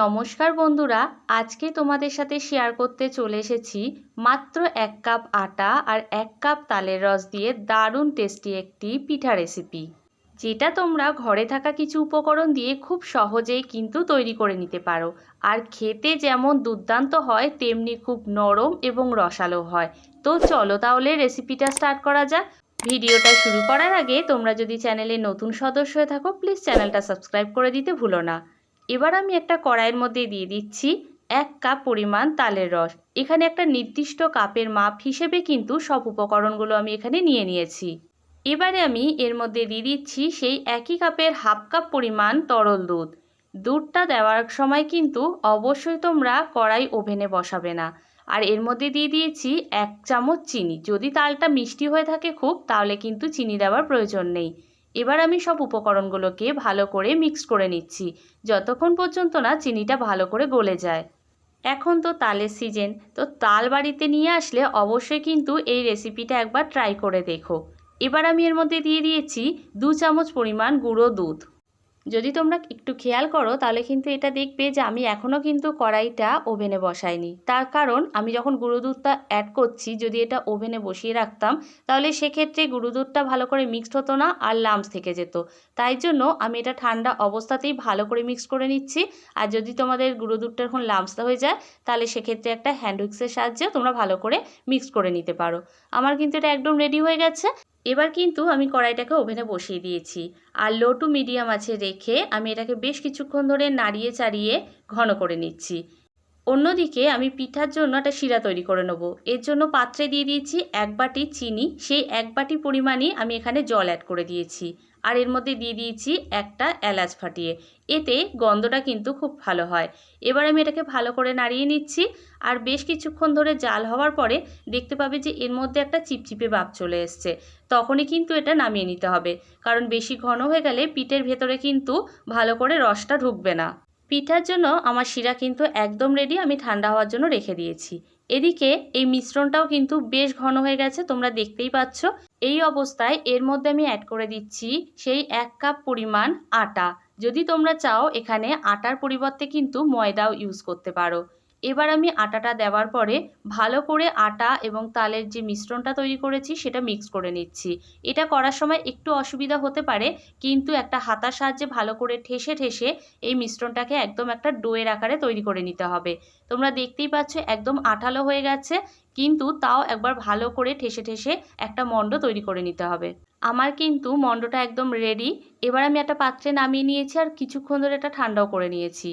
নমস্কার বন্ধুরা, আজকে তোমাদের সাথে শেয়ার করতে চলে এসেছি মাত্র এক কাপ আটা আর এক কাপ তালের রস দিয়ে দারুণ টেস্টি একটি পিঠা রেসিপি যেটা তোমরা ঘরে থাকা কিছু উপকরণ দিয়ে খুব সহজেই কিন্তু তৈরি করে নিতে পারো। আর খেতে যেমন দুর্দান্ত হয়, তেমনি খুব নরম এবং রসালো হয়। তো চলো তাহলে রেসিপিটা স্টার্ট করা যাক। ভিডিওটা শুরু করার আগে তোমরা যদি চ্যানেলে নতুন সদস্য হয়ে থাকো প্লিজ চ্যানেলটা সাবস্ক্রাইব করে দিতে ভুলো না। এবার আমি একটা কড়াইয়ের মধ্যে দিয়ে দিচ্ছি এক কাপ পরিমাণ তালের রস। এখানে একটা নির্দিষ্ট কাপের মাপ হিসেবে কিন্তু সব উপকরণগুলো আমি এখানে নিয়ে নিয়েছি। এবারে আমি এর মধ্যে দিয়ে দিচ্ছি সেই একই কাপের হাফ কাপ পরিমাণ তরল দুধ। দুধটা দেওয়ার সময় কিন্তু অবশ্যই তোমরা কড়াই ওভেনে বসাবে না। আর এর মধ্যে দিয়ে দিয়েছি এক চামচ চিনি। যদি তালটা মিষ্টি হয়ে থাকে খুব, তাহলে কিন্তু চিনি দেওয়ার প্রয়োজন নেই। এবার আমি সব উপকরণগুলোকে ভালো করে মিক্স করে নিচ্ছি, যতক্ষণ পর্যন্ত না চিনিটা ভালো করে গলে যায়। এখন তো তালের সিজন তো তাল বাড়িতে নিয়ে আসলে অবশ্যই কিন্তু এই রেসিপিটা একবার ট্রাই করে দেখো। এবার আমি এর মধ্যে দিয়ে দিয়েছি দু চামচ পরিমাণ গুঁড়ো দুধ। যদি তোমরা একটু খেয়াল করো, তাহলে কিন্তু এটা দেখবে যে আমি এখনও কিন্তু কড়াইটা ওভেনে বসাইনি। তার কারণ, আমি যখন গুঁড়ো দুধটা অ্যাড করছি, যদি এটা ওভেনে বসিয়ে রাখতাম, তাহলে সেক্ষেত্রে গুঁড়ো দুধটা ভালো করে মিক্সড হতো না আর লামস থেকে যেত। তাই জন্য আমি এটা ঠান্ডা অবস্থাতেই ভালো করে মিক্স করে নিচ্ছি। আর যদি তোমাদের গুঁড়ো দুধটা এখন লামসটা হয়ে যায়, তাহলে সেক্ষেত্রে একটা হ্যান্ড উইক্সের সাহায্যে তোমরা ভালো করে মিক্স করে নিতে পারো। আমার কিন্তু এটা একদম রেডি হয়ে গেছে। এবার কিন্তু আমি কড়াইটাকে ওভেনে বসিয়ে দিয়েছি আর লো টু মিডিয়াম আছে রেখে আমি এটাকে বেশ কিছুক্ষণ ধরে নাড়িয়ে চাড়িয়ে ঘন করে নিচ্ছি। অন্যদিকে আমি পিঠার জন্য একটা শিরা তৈরি করে নেব। এর জন্য পাত্রে দিয়ে দিয়েছি এক বাটি চিনি, সেই এক বাটি পরিমাণই আমি এখানে জল অ্যাড করে দিয়েছি। আর এর মধ্যে দিয়ে দিয়েছি একটা এলাচ ফাটিয়ে। এতে গন্ধটা কিন্তু খুব ভালো হয়। এবার আমি এটাকে ভালো করে নাড়িয়ে নিচ্ছি। আর বেশ কিছুক্ষণ ধরে জাল হওয়ার পরে দেখতে পাবে যে এর মধ্যে একটা চিপচিপে ভাব চলে এসছে। তখনই কিন্তু এটা নামিয়ে নিতে হবে। কারণ বেশি ঘন হয়ে গেলে পিঠের ভেতরে কিন্তু ভালো করে রসটা ঢুকবে না। পিঠার জন্য আমার শিরা কিন্তু একদম রেডি আমি ঠান্ডা হওয়ার জন্য রেখে দিয়েছি। এদিকে এই মিশ্রণটাও কিন্তু বেশ ঘন হয়ে গেছে, তোমরা দেখতেই পাচ্ছ। এই অবস্থায় এর মধ্যে আমি অ্যাড করে দিচ্ছি সেই এক কাপ পরিমাণ আটা। যদি তোমরা চাও, এখানে আটার পরিবর্তে কিন্তু ময়দাও ইউজ করতে পারো। এবার আমি আটাটা দেওয়ার পরে ভালো করে আটা এবং তালের যে মিশ্রণটা তৈরি করেছি সেটা মিক্স করে নিচ্ছি। এটা করার সময় একটু অসুবিধা হতে পারে, কিন্তু একটা হাতার সাহায্যে ভালো করে ঠেসে ঠেসে এই মিশ্রণটাকে একদম একটা ডোয়ের আকারে তৈরি করে নিতে হবে। তোমরা দেখতেই পাচ্ছ একদম আঠালো হয়ে গেছে, কিন্তু তাও একবার ভালো করে ঠেসে ঠেসে একটা মণ্ড তৈরি করে নিতে হবে। আমার কিন্তু মণ্ডটা একদম রেডি এবার আমি একটা পাত্রে নামিয়ে নিয়েছি আর কিছুক্ষণ ধরে এটা ঠান্ডাও করে নিয়েছি।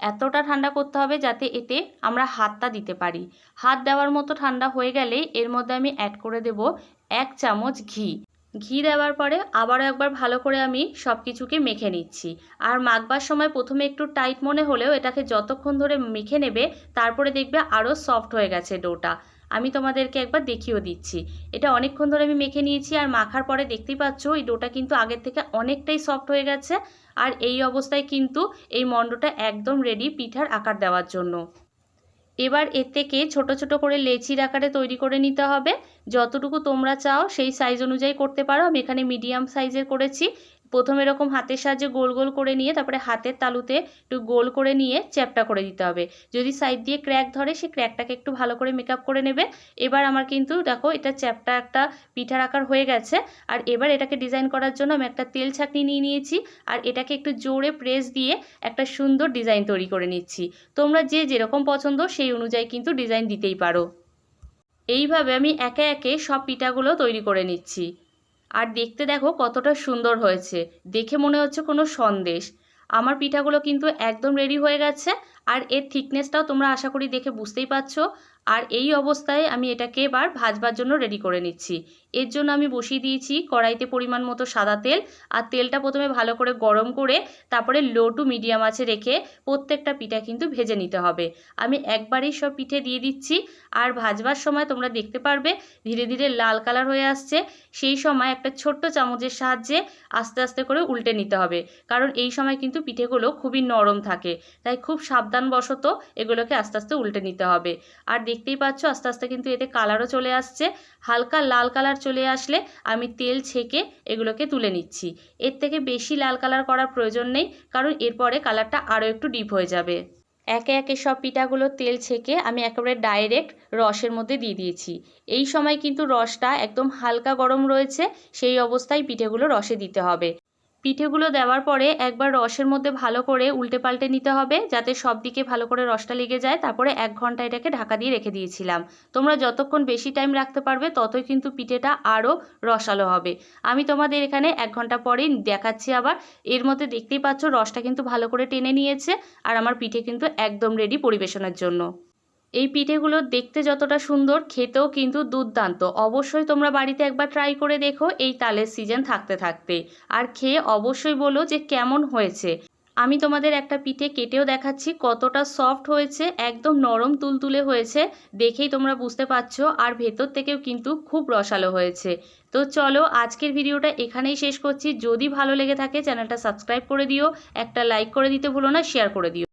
এতটা ঠান্ডা করতে হবে যাতে এতে আমরা হাতটা দিতে পারি। হাত দেওয়ার মতো ঠান্ডা হয়ে গেলে এর মধ্যে আমি অ্যাড করে দেব এক চামচ ঘি। ঘি দেওয়ার পরে আবারও একবার ভালো করে আমি সব কিছুকে মেখে নিচ্ছি। আর মাখবার সময় প্রথমে একটু টাইট মনে হলেও এটাকে যতক্ষণ ধরে মেখে নেবে, তারপরে দেখবে আরও সফট হয়ে গেছে ডোটা আমি তোমাদেরকে একবার দেখিয়েও দিচ্ছি। এটা অনেকক্ষণ ধরে আমি মেখে নিয়েছি আর মাখার পরে দেখতেই পাচ্ছ, এই ডোটা কিন্তু আগের থেকে অনেকটাই সফট হয়ে গেছে আর এই অবস্থায় কিন্তু এই মণ্ডটা একদম রেডি পিঠার আকার দেওয়ার জন্য। এবার এর থেকে ছোট ছোট করে লেচির আকারে তৈরি করে নিতে হবে। যতটুকু তোমরা চাও সেই সাইজ অনুযায়ী করতে পারো। আমি এখানে মিডিয়াম সাইজের করেছি। প্রথমে এরকম হাতের সাহায্যে গোল গোল করে নিয়ে তারপরে হাতের তালুতে একটু গোল করে নিয়ে চ্যাপটা করে দিতে হবে। যদি সাইড দিয়ে ক্র্যাক ধরে সে ক্র্যাকটাকে একটু ভালো করে মেকআপ করে নেবে। এবার আমার কিন্তু দেখো এটা চ্যাপটা একটা পিঠার আকার হয়ে গেছে। আর এবার এটাকে ডিজাইন করার জন্য আমি একটা তেল ছাঁকনি নিয়ে নিয়েছি। আর এটাকে একটু জোরে প্রেস দিয়ে একটা সুন্দর ডিজাইন তৈরি করে নিচ্ছি। তোমরা যে যেরকম পছন্দ সেই অনুযায়ী কিন্তু ডিজাইন দিতেই পারো। এইভাবে আমি একে একে সব পিঠাগুলো তৈরি করে নিচ্ছি। আর দেখতে দেখো কতটা সুন্দর হয়েছে। দেখে মনে হচ্ছে কোনো সন্দেশ। আমার পিঠাগুলো কিন্তু একদম রেডি হয়ে গেছে আর এর থিকনেসটাও তোমরা আশা করি দেখে বুঝতেই পারছ। আর এই অবস্থায় আমি এটাকে এবার ভাজবার জন্য রেডি করে নিচ্ছি। এর জন্য আমি বসিয়ে দিয়েছি কড়াইতে পরিমাণ মতো সাদা তেল আর তেলটা প্রথমে ভালো করে গরম করে তারপরে লো টু মিডিয়াম আছে রেখে প্রত্যেকটা পিঠা কিন্তু ভেজে নিতে হবে। আমি একবারেই সব পিঠে দিয়ে দিচ্ছি আর ভাজবার সময় তোমরা দেখতে পারবে ধীরে ধীরে লাল কালার হয়ে আসছে। সেই সময় একটা ছোট্ট চামচের সাহায্যে আস্তে আস্তে করে উল্টে নিতে হবে কারণ এই সময় কিন্তু পিঠেগুলো খুবই নরম থাকে তাই খুব সাবধানবশত এগুলোকে আস্তে আস্তে উল্টে নিতে হবে। আর দেখতেই পাচ্ছ আস্তে আস্তে কিন্তু এতে কালারও চলে আসছে। হালকা লাল কালার চলে আসলে আমি তেল ছেঁকে এগুলোকে তুলে নিচ্ছি। এর থেকে বেশি লাল কালার করার প্রয়োজন নেই, কারণ এরপরে কালারটা আরও একটু ডিপ হয়ে যাবে। একে একে সব পিঠাগুলো তেল ছেঁকে আমি একেবারে ডাইরেক্ট রসের মধ্যে দিয়ে দিয়েছি। এই সময় কিন্তু রসটা একদম হালকা গরম রয়েছে, সেই অবস্থায় পিঠেগুলো রসে দিতে হবে। পিঠেগুলো দেওয়ার পরে একবার রসের মধ্যে ভালো করে উল্টে পাল্টে নিতে হবে, যাতে সব দিকে ভালো করে রসটা লেগে যায়। তারপরে এক ঘণ্টা এটাকে ঢাকা দিয়ে রেখে দিয়েছিলাম। তোমরা যতক্ষণ বেশি টাইম রাখতে পারবে, ততই কিন্তু পিঠেটা আরও রসালো হবে। আমি তোমাদের এখানে এক ঘণ্টা পরেই দেখাচ্ছি আবার। এর মধ্যে দেখতেই পাচ্ছ, রসটা কিন্তু ভালো করে টেনে নিয়েছে, আর আমার পিঠে কিন্তু একদম রেডি পরিবেশনের জন্য। এই পিঠেগুলো দেখতে যতটা সুন্দর, খেতেও কিন্তু দুর্দান্ত। অবশ্যই তোমরা বাড়িতে একবার ট্রাই করে দেখো, এই তালের সিজন থাকতে থাকতে। আর খেয়ে অবশ্যই বলো যে কেমন হয়েছে। আমি তোমাদের একটা পিঠে কেটেও দেখাচ্ছি, কতটা সফট হয়েছে, একদম নরম তুলতুলে হয়েছে, দেখেই তোমরা বুঝতে পারছ, আর ভেতর থেকেও কিন্তু খুব রসালো হয়েছে। তো চলো, আজকের ভিডিওটা এখানেই শেষ করছি। যদি ভালো লেগে থাকে, চ্যানেলটা সাবস্ক্রাইব করে দিও, একটা লাইক করে দিতে ভুলো না শেয়ার করে দিও।